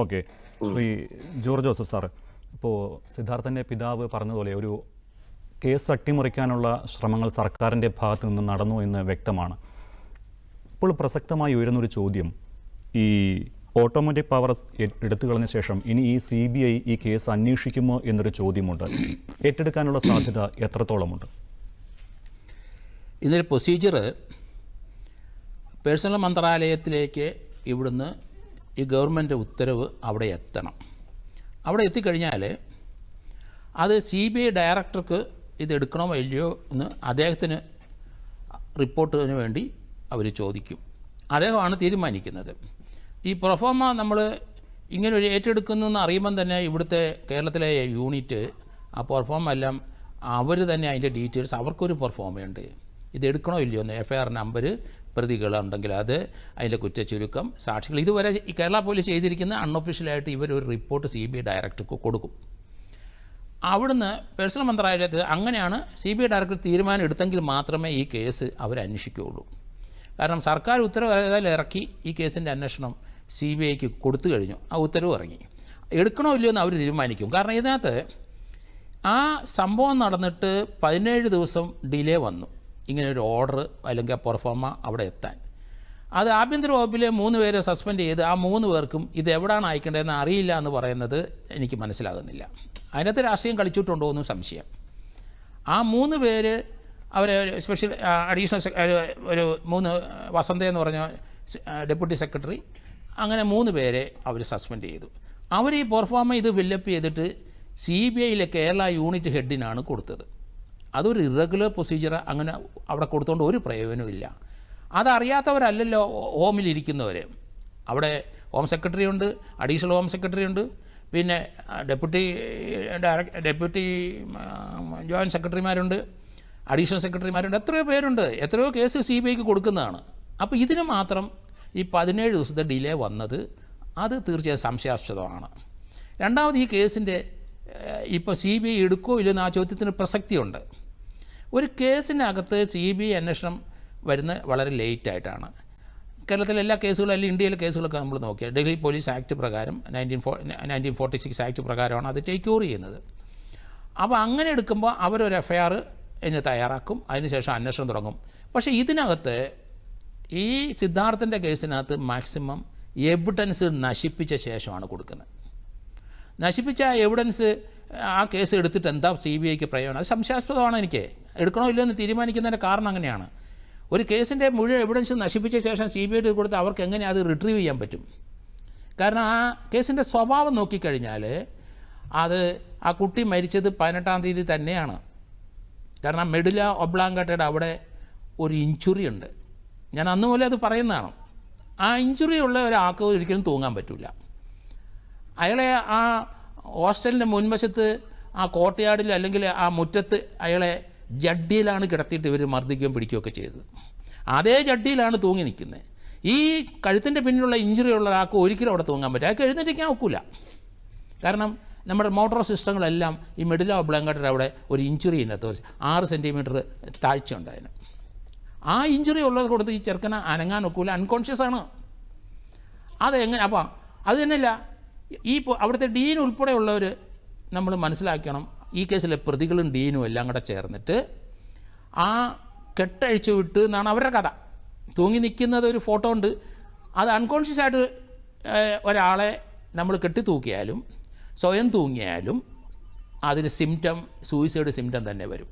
Okay. Shri George Joseph sir ഇപ്പോൾ സിദ്ധാർത്ഥന്റെ പിതാവ് പറഞ്ഞതുപോലെ ഒരു കേസ് അട്ടിമറിക്കാനുള്ള ശ്രമങ്ങൾ സർക്കാരിന്റെ ഭാഗത്തു നിന്ന് നടന്നു എന്ന് വ്യക്തമാണ്. ഇപ്പോൾ പ്രസക്തമായി ഉയരുന്നൊരു ചോദ്യം ഈ ഓട്ടോമാറ്റിക് പവർ എടുത്തു കളഞ്ഞ ശേഷം ഇനി ഈ സി ബി ഐ ഈ കേസ് അന്വേഷിക്കുമോ എന്നൊരു ചോദ്യമുണ്ട്. ഏറ്റെടുക്കാനുള്ള സാധ്യത എത്രത്തോളമുണ്ട്? ഇതിന്റെ പ്രൊസീജിയർ പേഴ്സണൽ മന്ത്രാലയത്തിലേക്ക് ഇവിടുന്ന് ഈ ഗവൺമെന്റ് ഉത്തരവ് അവിടെ എത്തണം. അവിടെ എത്തിക്കഴിഞ്ഞാൽ അത് സി ബി ഐ ഡയറക്ടർക്ക് ഇത് എടുക്കണമോ ഇല്ലയോ എന്ന് അദ്ദേഹത്തിന് റിപ്പോർട്ടിന് വേണ്ടി അവർ ചോദിക്കും. അദ്ദേഹമാണ് തീരുമാനിക്കുന്നത്. ഈ പ്രൊഫോമ നമ്മൾ ഇങ്ങനെ ഒരു ഏറ്റെടുക്കുന്നു എന്ന് അറിയുമ്പം തന്നെ ഇവിടുത്തെ കേരളത്തിലെ യൂണിറ്റ് ആ പെർഫോമ എല്ലാം അവർ തന്നെ അതിന്റെ ഡീറ്റെയിൽസ് അവർക്കൊരു പെർഫോമയുണ്ട് ഇത് എടുക്കണോ ഇല്ലയോ എന്ന് എഫ് ഐ ആർ നമ്പർ പ്രതികളുണ്ടെങ്കിൽ അത് അതിന്റെ കുറ്റച്ചുരുക്കം സാക്ഷികൾ. ഇതുവരെ കേരള പോലീസ് ചെയ്തിരിക്കുന്ന അൺഒഫീഷ്യലായിട്ട് ഒരു റിപ്പോർട്ട് സി ബി ഐ ഡയറക്ടർക്ക് കൊടുക്കും. അവിടുന്ന് പേഴ്സണൽ മന്ത്രാലയത്തിൽ അങ്ങനെയാണ് സി ബി ഐ ഡയറക്ടർ തീരുമാനം എടുത്തെങ്കിൽ മാത്രമേ ഈ കേസ് അവരന്വേഷിക്കുകയുള്ളൂ കാരണം സർക്കാർ ഉത്തരവ് ഇറക്കി ഈ കേസിന്റെ അന്വേഷണം സി ബി ഐക്ക് കൊടുത്തു കഴിഞ്ഞു. ആ ഉത്തരവ് ഇറങ്ങി. എടുക്കണോ ഇല്ലയോ എന്ന് അവർ തീരുമാനിക്കും. കാരണം ഇതിനകത്ത് ആ സംഭവം നടന്നിട്ട് പതിനേഴ് ദിവസം ഡിലേ വന്നു. ഇങ്ങനെ ഒരു ഓർഡർ അല്ലെങ്കിൽ പെർഫോമ അവിടെ എത്താൻ. അത് ആഭ്യന്തര വകുപ്പിലെ മൂന്ന് പേരെ സസ്പെൻഡ് ചെയ്ത് ആ മൂന്ന് പേർക്കും ഇത് എവിടെയാണ് അയക്കേണ്ടതെന്ന് അറിയില്ല എന്ന് പറയുന്നത് എനിക്ക് മനസ്സിലാകുന്നില്ല. അതിനകത്ത് രാഷ്ട്രീയം കളിച്ചിട്ടുണ്ടോ എന്നും സംശയം. ആ മൂന്ന് പേര് അവരെ സ്പെഷ്യൽ അഡീഷണൽ ഒരു- ഒരു മൂന്ന് വസന്ത എന്ന് പറഞ്ഞ ഡെപ്യൂട്ടി സെക്രട്ടറി അങ്ങനെ മൂന്ന് പേരെ അവർ സസ്പെൻഡ് ചെയ്തു. അവർ ഈ പെർഫോമ ഇത് ഫില്ലപ്പ് ചെയ്തിട്ട് സി ബി ഐയിലെ കേരള യൂണിറ്റ് ഹെഡിനാണ് കൊടുത്തത്. അതൊരു ഇറഗുലർ പ്രൊസീജിയർ അങ്ങനെ അവിടെ കൊടുത്തുകൊണ്ട് ഒരു പ്രയോജനവും ഇല്ല. അതറിയാത്തവരല്ലല്ലോ ഹോമിലിരിക്കുന്നവർ അവിടെ ഹോം സെക്രട്ടറി ഉണ്ട് അഡീഷണൽ ഹോം സെക്രട്ടറി ഉണ്ട് പിന്നെ ഡെപ്യൂട്ടി ഡയറക്ട് ഡെപ്യൂട്ടി ജോയിന്റ് സെക്രട്ടറിമാരുണ്ട് അഡീഷണൽ സെക്രട്ടറിമാരുണ്ട് എത്രയോ പേരുണ്ട്. എത്രയോ കേസ് സി ബി ഐക്ക് കൊടുക്കുന്നതാണ്. അപ്പോൾ ഇതിന് മാത്രം ഈ പതിനേഴ് ദിവസത്തെ ഡിലേ വന്നത് അത് തീർച്ചയായും സംശയാസ്പദമാണ്. രണ്ടാമത് ഈ കേസിന്റെ ഇപ്പോൾ സി ബി ഐ എടുക്കോ ഇല്ലെന്ന് ആ ചോദ്യത്തിന് പ്രസക്തിയുണ്ട്. ഒരു കേസിനകത്ത് സി ബി ഐ അന്വേഷണം വരുന്നത് വളരെ ലേറ്റായിട്ടാണ്. കേരളത്തിലെ എല്ലാ കേസുകളും അല്ലെങ്കിൽ ഇന്ത്യയിലെ കേസുകളൊക്കെ നമ്മൾ നോക്കിയാൽ ഡൽഹി പോലീസ് ആക്ട് പ്രകാരം nineteen four nineteen forty six act പ്രകാരമാണ് അത് ടേക്ക് ഓവർ ചെയ്യുന്നത്. അപ്പോൾ അങ്ങനെ എടുക്കുമ്പോൾ അവരൊരു എഫ് ഐ ആർ എന്നെ തയ്യാറാക്കും അതിനുശേഷം അന്വേഷണം തുടങ്ങും. പക്ഷേ ഇതിനകത്ത് ഈ സിദ്ധാർത്ഥന്റെ കേസിനകത്ത് മാക്സിമം എവിഡൻസ് നശിപ്പിച്ച ശേഷമാണ് കൊടുക്കുന്നത്. നശിപ്പിച്ച എവിഡൻസ് ആ കേസ് എടുത്തിട്ട് എന്താ സി ബി ഐക്ക് പ്രയോജനം? അത് സംശയാസ്പദമാണ് എനിക്ക്. എടുക്കണോ ഇല്ലയോ എന്ന് തീരുമാനിക്കുന്നതിന്റെ കാരണം അങ്ങനെയാണ്. ഒരു കേസിന്റെ മുഴുവൻ എവിഡൻസ് നശിപ്പിച്ച ശേഷം സി ബി ഐ കൊടുത്ത് അവർക്ക് എങ്ങനെ അത് റിട്രീവ് ചെയ്യാൻ പറ്റും? കാരണം ആ കേസിന്റെ സ്വഭാവം നോക്കിക്കഴിഞ്ഞാൽ അത് ആ കുട്ടി മരിച്ചത് പതിനെട്ടാം തീയതി തന്നെയാണ്. കാരണം മെഡില ഒബ്ലാങ്കട്ടയുടെ അവിടെ ഒരു ഇഞ്ചുറി ഉണ്ട്. ഞാൻ അന്ന് പോലെ അത് പറയുന്നതാണ്. ആ ഇഞ്ചുറി ഉള്ള ഒരാൾക്ക് ഒരിക്കലും തൂങ്ങാൻ പറ്റില്ല അയാളെ ആ ഹോസ്റ്റലിന്റെ മുൻവശത്ത് ആ കോട്ടയാടിൽ അല്ലെങ്കിൽ ആ മുറ്റത്ത് അയാളെ ജഡ്ഡിയിലാണ് കിടത്തിയിട്ട് ഇവർ മർദ്ദിക്കുകയും പിടിക്കുകയൊക്കെ ചെയ്തത്. അതേ ജഡ്ഡിയിലാണ് തൂങ്ങി നിൽക്കുന്നത് ഈ കഴുത്തിന്റെ പിന്നിലുള്ള ഇഞ്ചുറി ഉള്ള ഒരാൾക്ക് ഒരിക്കലും അവിടെ തൂങ്ങാൻ പറ്റില്ല. അയാൾക്ക് എഴുന്നേറ്റിരിക്കാൻ ഒക്കില്ല. കാരണം നമ്മുടെ മോട്ടോർ സിസ്റ്റങ്ങളെല്ലാം ഈ മിഡിൽ ഓഫ് ബ്ലാങ്കറ്റിൽ അവിടെ ഒരു ഇഞ്ചുറി ഇതിനകത്ത് വെച്ച് ആറ് സെന്റിമീറ്റർ താഴ്ച ഉണ്ടായിന് ആ ഇഞ്ചുറി ഉള്ളത് കൊടുത്ത് ഈ ചെറുക്കനെ അനങ്ങാൻ ഒക്കില്ല അൺകോൺഷ്യസ് ആണ്. അതെങ്ങനെ? അപ്പോൾ അത് തന്നെയല്ല. ഈ അവിടുത്തെ ഡീൻ ഉൾപ്പെടെയുള്ളവർ നമ്മൾ മനസ്സിലാക്കണം. ഈ കേസിലെ പ്രതികളും ഡീനും എല്ലാം കൂടെ ചേർന്നിട്ട് ആ കെട്ടഴിച്ചു വിട്ട് എന്നാണ് അവരുടെ കഥ. തൂങ്ങി നിൽക്കുന്നത് ഒരു ഫോട്ടോ ഉണ്ട്. അത് അൺകോൺഷ്യസ് ആയിട്ട് ഒരാളെ നമ്മൾ കെട്ടി തൂക്കിയാലും സ്വയം തൂങ്ങിയാലും അതിന് സിംറ്റം സൂയിസൈഡ് സിംറ്റം തന്നെ വരും.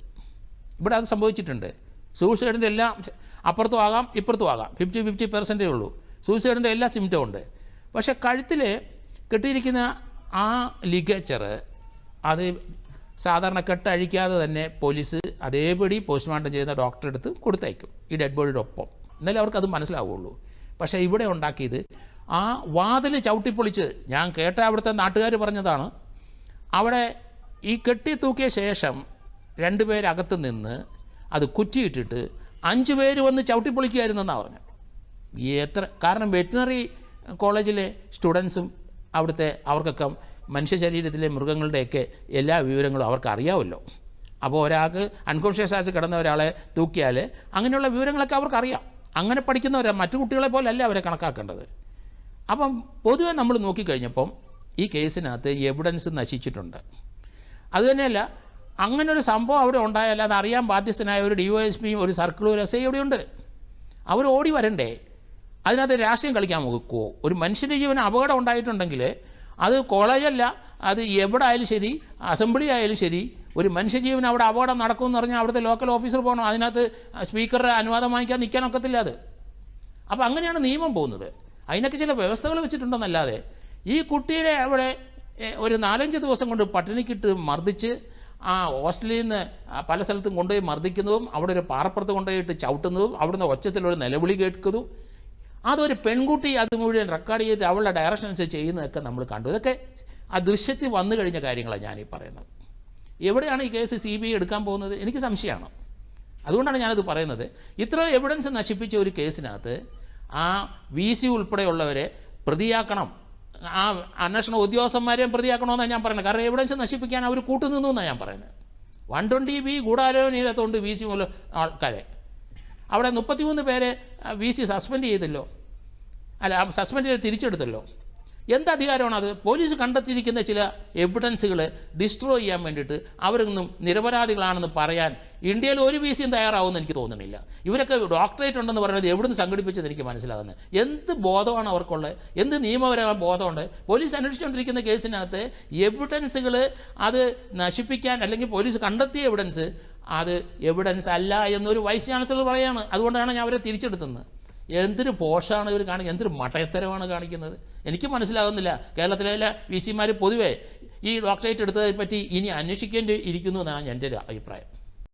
ഇവിടെ അത് സംഭവിച്ചിട്ടുണ്ട്. സൂയിസൈഡിന്റെ എല്ലാം അപ്പുറത്തും ആകാം ഇപ്പുറത്തും ആകാം. ഫിഫ്റ്റി ഫിഫ്റ്റി പെർസെന്റേ ഉള്ളൂ. സൂയിസൈഡിന്റെ എല്ലാ സിംറ്റവും ഉണ്ട്. പക്ഷേ കഴുത്തിൽ കെട്ടിയിരിക്കുന്ന ആ ലിഗേച്ചർ അത് സാധാരണ കെട്ടഴിക്കാതെ തന്നെ പോലീസ് അതേപടി പോസ്റ്റ്മോർട്ടം ചെയ്യുന്ന ഡോക്ടറെ അടുത്ത് കൊടുത്തയക്കും ഈ ഡെഡ് ബോഡിയുടെ ഒപ്പം എന്നാലേ അവർക്കത് മനസ്സിലാവുള്ളൂ. പക്ഷേ ഇവിടെ ഉണ്ടാക്കിയത് ആ വാതിൽ ചവിട്ടിപ്പൊളിച്ച് ഞാൻ കേട്ട അവിടുത്തെ നാട്ടുകാർ പറഞ്ഞതാണ് അവിടെ ഈ കെട്ടി തൂക്കിയ ശേഷം രണ്ടുപേരകത്ത് നിന്ന് അത് കുറ്റിയിട്ടിട്ട് അഞ്ച് പേര് വന്ന് ചവിട്ടിപ്പൊളിക്കുകയായിരുന്നെന്നാണ് പറഞ്ഞത്. എത്ര കാരണം വെറ്റിനറി കോളേജിലെ സ്റ്റുഡൻസും അവിടുത്തെ അവർക്കൊക്കെ മനുഷ്യ ശരീരത്തിലെ മൃഗങ്ങളുടെയൊക്കെ എല്ലാ വിവരങ്ങളും അവർക്ക് അറിയാമല്ലോ അപ്പോൾ ഒരാൾക്ക് അൺകോൺഷ്യസ് ആയിട്ട് കിടന്ന ഒരാളെ തൂക്കിയാൽ അങ്ങനെയുള്ള വിവരങ്ങളൊക്കെ അവർക്കറിയാം. അങ്ങനെ പഠിക്കുന്നവരാണ് മറ്റു കുട്ടികളെ പോലല്ല അവരെ കണക്കാക്കേണ്ടത്. അപ്പം പൊതുവെ നമ്മൾ നോക്കിക്കഴിഞ്ഞപ്പം ഈ കേസിനകത്ത് എവിഡൻസ് നശിച്ചിട്ടുണ്ട്. അതുതന്നെയല്ല അങ്ങനൊരു സംഭവം അവിടെ ഉണ്ടായാൽ അത് അറിയാൻ ബാധ്യസ്ഥനായ ഒരു ഡി ഒ എസ് പിയും ഒരു സർക്കിളും ഒരു എസ് ഐ ഇവിടെയുണ്ട് അവർ ഓടി വരണ്ടേ? അതിനകത്ത് രാഷ്ട്രീയം കളിക്കാൻ നോക്കുമോ ഒരു മനുഷ്യന്റെ ജീവന് അപകടം ഉണ്ടായിട്ടുണ്ടെങ്കിൽ അത് കോളേജല്ല അത് എവിടെ ആയാലും ശരി അസംബ്ലി ആയാലും ശരി ഒരു മനുഷ്യജീവൻ അവിടെ അപകടം നടക്കുമെന്ന് പറഞ്ഞാൽ അവിടുത്തെ ലോക്കൽ ഓഫീസർ പോകണം അതിനകത്ത് സ്പീക്കറുടെ അനുവാദം വാങ്ങിക്കാൻ നിൽക്കാൻ ഒക്കത്തില്ല അത്. അപ്പോൾ അങ്ങനെയാണ് നിയമം പോകുന്നത്. അതിനൊക്കെ ചില വ്യവസ്ഥകൾ വെച്ചിട്ടുണ്ടെന്നല്ലാതെ ഈ കുട്ടിയുടെ അവിടെ ഒരു നാലഞ്ച് ദിവസം കൊണ്ട് പട്ടിണിക്കിട്ട് മർദ്ദിച്ച് ആ ഹോസ്റ്റലിൽ നിന്ന് പല സ്ഥലത്തും കൊണ്ടുപോയി മർദ്ദിക്കുന്നതും അവിടെ ഒരു പാറപ്പുറത്ത് കൊണ്ടുപോയിട്ട് ചവിട്ടുന്നതും അവിടുന്ന് ഒച്ചത്തിലൊരു നിലവിളി കേൾക്കുന്നതും അതൊരു പെൺകുട്ടി അത് മുഴുവൻ റെക്കോർഡ് ചെയ്തിട്ട് അവളുടെ ഡയറക്ഷൻ അനുസരിച്ച് ചെയ്യുന്നതൊക്കെ നമ്മൾ കണ്ടു. ഇതൊക്കെ ആ ദൃശ്യത്തിൽ വന്നു കഴിഞ്ഞ കാര്യങ്ങളാണ് ഞാനീ പറയുന്നത്. എവിടെയാണ് ഈ കേസ് സി ബി ഐ എടുക്കാൻ പോകുന്നത്? എനിക്ക് സംശയമാണ്. അതുകൊണ്ടാണ് ഞാനത് പറയുന്നത്. ഇത്ര എവിഡൻസ് നശിപ്പിച്ച ഒരു കേസിനകത്ത് ആ വി സി ഉൾപ്പെടെയുള്ളവരെ പ്രതിയാക്കണം. ആ അന്വേഷണ ഉദ്യോഗസ്ഥന്മാരെയും പ്രതിയാക്കണമെന്നാണ് ഞാൻ പറയുന്നത്. കാരണം എവിഡൻസ് നശിപ്പിക്കാൻ അവർ കൂട്ടുനിന്നു എന്നാണ് ഞാൻ പറയുന്നത്. വൺ ട്വന്റി ബി ഗൂഢാലോചനയിലെത്തുകൊണ്ട് വി സി ആൾക്കാരെ. അവിടെ മുപ്പത്തിമൂന്ന് പേരെ വി സി സസ്പെൻഡ് ചെയ്തല്ലോ. അല്ല സസ്പെൻഡ് ചെയ്ത് തിരിച്ചെടുത്തല്ലോ. എന്ത് അധികാരമാണ് അത്? പോലീസ് കണ്ടെത്തിയിരിക്കുന്ന ചില എവിഡൻസുകൾ ഡിസ്ട്രോയ് ചെയ്യാൻ വേണ്ടിയിട്ട് അവരൊന്നും നിരപരാധികളാണെന്ന് പറയാൻ ഇന്ത്യയിൽ ഒരു വി സിയും തയ്യാറാവുമെന്ന് എനിക്ക് തോന്നുന്നില്ല. ഇവരൊക്കെ ഡോക്ടറേറ്റ് ഉണ്ടെന്ന് പറയുന്നത് എവിടുന്ന് സംഘടിപ്പിച്ചെന്ന് എനിക്ക് മനസ്സിലാകുന്നത് എന്ത് ബോധമാണ് അവർക്കുള്ളത്? എന്ത് നിയമപരമായ ബോധമുണ്ട്? പോലീസ് അന്വേഷിച്ചുകൊണ്ടിരിക്കുന്ന കേസിനകത്ത് എവിഡൻസുകൾ അത് നശിപ്പിക്കാൻ അല്ലെങ്കിൽ പോലീസ് കണ്ടെത്തിയ എവിഡൻസ് അത് എവിഡൻസ് അല്ല എന്നൊരു വൈസ് ചാൻസലർ പറയാണ്. അതുകൊണ്ടാണ് ഞാൻ അവരെ തിരിച്ചെടുത്തത്. എന്തൊരു പോഷാണ് ഇവർ കാണിക്കുന്നത് എന്തൊരു മട്ടയത്തരമാണ് കാണിക്കുന്നത്. എനിക്ക് മനസ്സിലാകുന്നില്ല കേരളത്തിലെ വി സിമാർ പൊതുവേ ഈ ഡോക്ടറേറ്റ് എടുത്തതിനെ പറ്റി ഇനി അന്വേഷിക്കേണ്ടി ഇരിക്കുന്നു എന്നാണ് എന്റെ ഒരു അഭിപ്രായം.